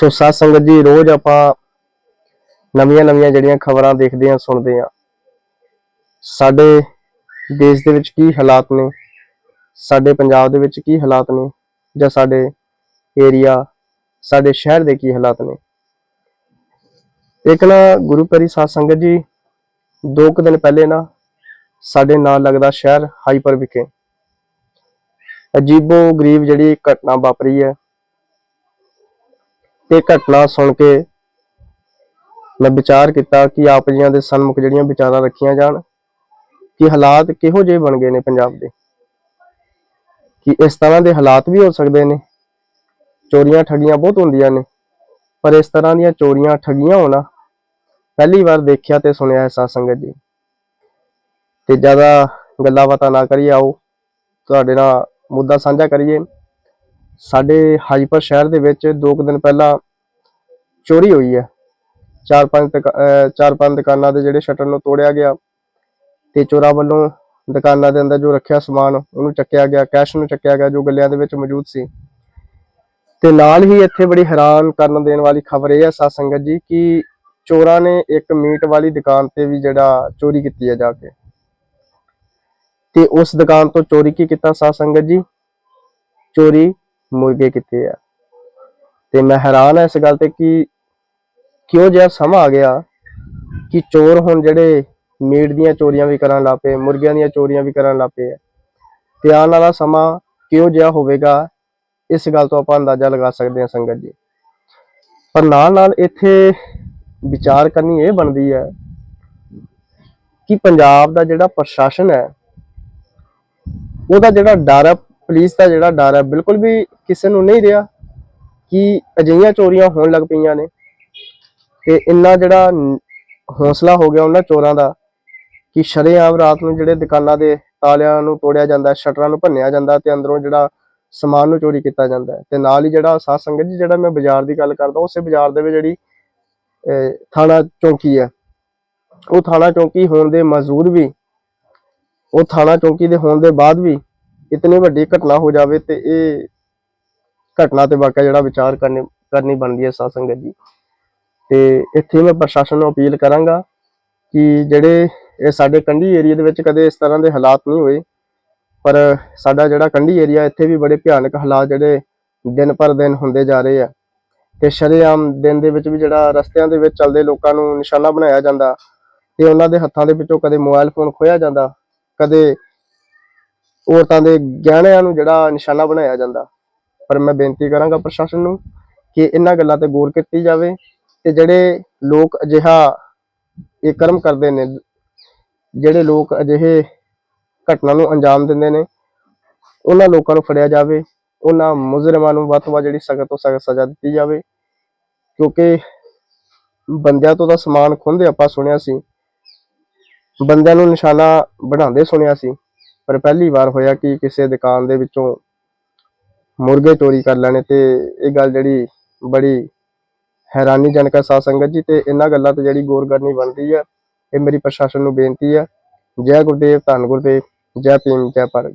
ਸੋ ਸਾਧ ਸੰਗਤ ਜੀ, ਰੋਜ਼ ਆਪਾਂ ਨਵੀਆਂ ਨਵੀਆਂ ਜਿਹੜੀਆਂ ਖਬਰਾਂ ਦੇਖਦੇ ਹਾਂ, ਸੁਣਦੇ ਹਾਂ। ਸਾਡੇ ਦੇਸ਼ ਦੇ ਵਿੱਚ ਕੀ ਹਾਲਾਤ ਨੇ? ਸਾਡੇ ਪੰਜਾਬ ਦੇ ਵਿੱਚ ਕੀ ਹਾਲਾਤ ਨੇ? ਜਾਂ ਸਾਡੇ ਏਰੀਆ, ਸਾਡੇ ਸ਼ਹਿਰ ਦੇ ਕੀ ਹਾਲਾਤ ਨੇ? ਇੱਕ ਨਾ ਗੁਰੂ ਪਿਆਰੀ ਸਾਧ ਸੰਗਤ ਜੀ, ਦੋ ਕੁ ਦਿਨ ਪਹਿਲੇ ਨਾ ਸਾਡੇ ਨਾਲ ਲੱਗਦਾ ਸ਼ਹਿਰ ਹਾਈਪਰ ਵਿਖੇ। ਅਜੀਬੋ ਗਰੀਬ ਜਿਹੜੀ ਘਟਨਾ ਵਾਪਰੀ ਹੈ ਇਹ ਘਟਨਾ ਸੁਣ ਕੇ ਮੈਂ ਵਿਚਾਰ ਕੀਤਾ ਕਿ ਆਪ ਜੀਆਂ ਦੇ ਸਨਮੁਖ ਜਿਹੜੀਆਂ ਵਿਚਾਰਾਂ ਰੱਖੀਆਂ ਜਾਣ, ਕਿ ਹਾਲਾਤ ਕਿਹੋ ਜਿਹੇ ਬਣ ਗਏ ਨੇ ਪੰਜਾਬ ਦੇ। ਕਿ ਇਸ ਤਰ੍ਹਾਂ ਦੇ ਹਾਲਾਤ ਵੀ ਹੋ ਸਕਦੇ ਨੇ, ਚੋਰੀਆਂ ਠੱਗੀਆਂ ਬਹੁਤ ਹੁੰਦੀਆਂ ਨੇ, ਪਰ ਇਸ ਤਰ੍ਹਾਂ ਦੀਆਂ ਚੋਰੀਆਂ ਠੱਗੀਆਂ ਹੋਣਾ, ਪਹਿਲੀ ਵਾਰ ਦੇਖਿਆ ਤੇ ਸੁਣਿਆ ਹੈ ਸਾਧ ਸੰਗਤ ਜੀ। ਤੇ ਜ਼ਿਆਦਾ ਗੱਲਾਂ ਬਾਤਾਂ ਨਾ ਕਰੀਏ ਆਓ, ਤੁਹਾਡੇ ਨਾਲ ਮੁੱਦਾ ਸਾਂਝਾ ਕਰੀਏ। ਸਾਡੇ ਹਾਜੀਪੁਰ ਸ਼ਹਿਰ ਦੇ ਵਿੱਚ ਦੋ ਕੁ ਦਿਨ ਪਹਿਲਾਂ ਚੋਰੀ ਹੋਈ ਹੈ। ਚਾਰ ਪੰਜ ਦੁਕਾ- ਚਾਰ ਪੰਜ ਦੁਕਾਨਾਂ ਦੇ ਜਿਹੜੇ ਸ਼ਟਰ ਨੂੰ ਤੋੜਿਆ ਗਿਆ ਤੇ ਚੋਰਾਂ ਵੱਲੋਂ ਦੁਕਾਨਾਂ ਦੇ ਅੰਦਰ ਜੋ ਰੱਖਿਆ ਸਮਾਨ, ਉਹਨੂੰ ਚੱਕਿਆ ਗਿਆ, ਕੈਸ਼ ਨੂੰ ਚੱਕਿਆ ਗਿਆ, ਜੋ ਗੱਲਿਆਂ ਦੇ ਵਿੱਚ ਮੌਜੂਦ ਸੀ। ਤੇ ਨਾਲ ਹੀ ਇੱਥੇ ਬੜੀ ਹੈਰਾਨ ਕਰਨ ਦੇਣ ਵਾਲੀ ਖਬਰ ਇਹ ਹੈ, ਸਾਧ ਸੰਗਤ ਜੀ, ਕਿ ਚੋਰਾਂ ਨੇ ਇੱਕ ਮੀਟ ਵਾਲੀ ਦੁਕਾਨ ਤੇ ਵੀ ਜਿਹੜਾ ਚੋਰੀ ਕੀਤੀ ਹੈ ਜਾ ਕੇ। ਤੇ ਉਸ ਦੁਕਾਨ ਤੋਂ ਚੋਰੀ ਕੀ ਕੀਤਾ, ਸਾਧ ਸੰਗਤ ਜੀ? ਚੋਰੀ ਮੁਰਗੇ ਕਿੱਥੇ ਆ? ਤੇ ਮੈਂ ਹੈਰਾਨ ਹਾਂ ਇਸ ਗੱਲ ਤੇ ਕਿ ਕਿਉਂ ਜਿਹਾ ਸਮਾਂ ਆ ਗਿਆ ਕਿ ਚੋਰ ਹੁਣ ਜਿਹੜੇ ਮੀਟ ਦੀਆਂ ਚੋਰੀਆਂ ਵੀ ਕਰਨ ਲੱਗ ਪਏ, ਮੁਰਗਿਆਂ ਦੀਆਂ ਚੋਰੀਆਂ ਵੀ ਕਰਨ ਲੱਗ ਆ। ਤੇ ਆਉਣ ਵਾਲਾ ਸਮਾਂ ਕਿਉਂ ਜਿਹਾ ਹੋਵੇਗਾ, ਇਸ ਗੱਲ ਤੋਂ ਆਪਾਂ ਅੰਦਾਜ਼ਾ ਲਗਾ ਸਕਦੇ ਹਾਂ ਸੰਗਤ ਜੀ। ਪਰ ਨਾਲ ਨਾਲ ਇੱਥੇ ਵਿਚਾਰ ਕਰਨੀ ਇਹ ਬਣਦੀ ਹੈ ਕਿ ਪੰਜਾਬ ਦਾ ਜਿਹੜਾ ਪ੍ਰਸ਼ਾਸਨ ਹੈ, ਉਹਦਾ ਜਿਹੜਾ ਡਰ ਪੁਲਿਸ ਦਾ ਜਿਹੜਾ ਡਰ ਹੈ, ਬਿਲਕੁਲ ਵੀ ਕਿਸੇ ਨੂੰ ਨਹੀਂ ਰਿਹਾ ਕਿ ਅਜਿਹੀਆਂ ਚੋਰੀਆਂ ਹੋਣ ਲੱਗ ਪਈਆਂ ਨੇ। ਤੇ ਇੰਨਾ ਜਿਹੜਾ ਹੌਸਲਾ ਹੋ ਗਿਆ ਉਹਨਾਂ ਚੋਰਾਂ ਦਾ ਕਿ ਸ਼ਰੇਆਮ ਰਾਤ ਨੂੰ ਜਿਹੜੇ ਦੁਕਾਨਾਂ ਦੇ ਤਾਲਿਆਂ ਨੂੰ ਤੋੜਿਆ ਜਾਂਦਾ, ਸ਼ਟਰਾਂ ਨੂੰ ਭੰਨਿਆ ਜਾਂਦਾ ਤੇ ਅੰਦਰੋਂ ਜਿਹੜਾ ਸਮਾਨ ਨੂੰ ਚੋਰੀ ਕੀਤਾ ਜਾਂਦਾ ਹੈ। ਤੇ ਨਾਲ ਹੀ ਜਿਹੜਾ ਸਾਧ ਸੰਗਤ ਜੀ, ਜਿਹੜਾ ਮੈਂ ਬਾਜ਼ਾਰ ਦੀ ਗੱਲ ਕਰਦਾ, ਉਸੇ ਬਾਜ਼ਾਰ ਦੇ ਵਿੱਚ ਜਿਹੜੀ ਥਾਣਾ ਚੌਂਕੀ ਹੈ, ਉਹ ਥਾਣਾ ਚੌਂਕੀ ਹੋਣ ਦੇ ਮੌਜੂਦ ਵੀ, ਉਹ ਥਾਣਾ ਚੌਂਕੀ ਦੇ ਹੋਣ ਦੇ ਬਾਅਦ ਵੀ ਇਤਨੀ ਵੱਡੀ ਘਟਨਾ ਹੋ ਜਾਵੇ ਤੇ ਇਹ ਘਟਨਾ ਤੇ ਵਾਕਿਆ ਜਿਹੜਾ ਵਿਚਾਰ ਕਰਨੀ ਕਰਨੀ ਬਣਦੀ ਹੈ ਸਾਧ ਸੰਗਤ ਜੀ। ਤੇ ਇੱਥੇ ਮੈਂ ਪ੍ਰਸ਼ਾਸਨ ਨੂੰ ਅਪੀਲ ਕਰਾਂਗਾ ਕਿ ਜਿਹੜੇ ਇਹ ਸਾਡੇ ਕੰਢੀ ਏਰੀਆ ਦੇ ਵਿੱਚ ਕਦੇ ਇਸ ਤਰ੍ਹਾਂ ਦੇ ਹਾਲਾਤ ਨਹੀਂ ਹੋਏ, ਪਰ ਸਾਡਾ ਜਿਹੜਾ ਕੰਢੀ ਏਰੀਆ ਇੱਥੇ ਵੀ ਬੜੇ ਭਿਆਨਕ ਹਾਲਾਤ ਜਿਹੜੇ ਦਿਨ ਪਰ ਦਿਨ ਹੁੰਦੇ ਜਾ ਰਹੇ ਆ। ਤੇ ਸ਼ਰੇਆਮ ਦਿਨ ਦੇ ਵਿੱਚ ਵੀ ਜਿਹੜਾ ਰਸਤਿਆਂ ਦੇ ਵਿੱਚ ਚੱਲਦੇ ਲੋਕਾਂ ਨੂੰ ਨਿਸ਼ਾਨਾ ਬਣਾਇਆ ਜਾਂਦਾ ਤੇ ਉਹਨਾਂ ਦੇ ਹੱਥਾਂ ਦੇ ਵਿੱਚੋਂ ਕਦੇ ਮੋਬਾਈਲ ਫੋਨ ਖੋਇਆ ਜਾਂਦਾ, ਕਦੇ ਔਰਤਾਂ ਦੇ ਗਹਿਣਿਆਂ ਨੂੰ ਜਿਹੜਾ ਨਿਸ਼ਾਨਾ ਬਣਾਇਆ ਜਾਂਦਾ। ਪਰ ਮੈਂ ਬੇਨਤੀ ਕਰਾਂਗਾ ਪ੍ਰਸ਼ਾਸਨ ਨੂੰ ਕਿ ਇਹਨਾਂ ਗੱਲਾਂ ਤੇ ਗੌਰ ਕੀਤੀ ਜਾਵੇ ਤੇ ਜਿਹੜੇ ਲੋਕ ਅਜਿਹਾ ਇਹ ਕਰਮ ਕਰਦੇ ਨੇ, ਜਿਹੜੇ ਲੋਕ ਅਜਿਹੇ ਘਟਨਾ ਨੂੰ ਅੰਜਾਮ ਦਿੰਦੇ ਨੇ, ਉਹਨਾਂ ਲੋਕਾਂ ਨੂੰ ਫੜਿਆ ਜਾਵੇ, ਉਹਨਾਂ ਮੁਜਰਮਾਂ ਨੂੰ ਵੱਧ ਤੋਂ ਵੱਧ ਜਿਹੜੀ ਸਖਤ ਤੋਂ ਸਖਤ ਸਜ਼ਾ ਦਿੱਤੀ ਜਾਵੇ। ਕਿਉਂਕਿ ਬੰਦਿਆਂ ਤੋਂ ਤਾਂ ਸਮਾਨ ਖੁੰਦੇ ਆਪਾਂ ਸੁਣਿਆ ਸੀ, ਬੰਦਿਆਂ ਨੂੰ ਨਿਸ਼ਾਨਾ ਬਣਾਉਂਦੇ ਸੁਣਿਆ ਸੀ। ਪਰ ਪਹਿਲੀ ਵਾਰ ਹੋਇਆ ਕਿ ਕਿਸੇ ਦੁਕਾਨ ਦੇ ਵਿੱਚੋਂ ਮੁਰਗੇ ਚੋਰੀ ਕਰ ਲੈਣੇ ਤੇ ਇਹ ਗੱਲ ਜਿਹੜੀ ਬੜੀ ਹੈਰਾਨੀਜਨਕ ਹੈ ਸਾਧ ਸੰਗਤ ਜੀ ਤੇ ਇਹਨਾਂ ਗੱਲਾਂ ਤੇ ਜਿਹੜੀ ਗੌਰ ਕਰਨੀ ਬਣਦੀ ਹੈ ਇਹ ਮੇਰੀ ਪ੍ਰਸ਼ਾਸਨ ਨੂੰ ਬੇਨਤੀ ਹੈ ਜੈ ਗੁਰਦੇਵ, ਧੰਨ ਗੁਰਦੇਵ, ਜੈ ਭੀਮ, ਜੈ ਭਾਰਤ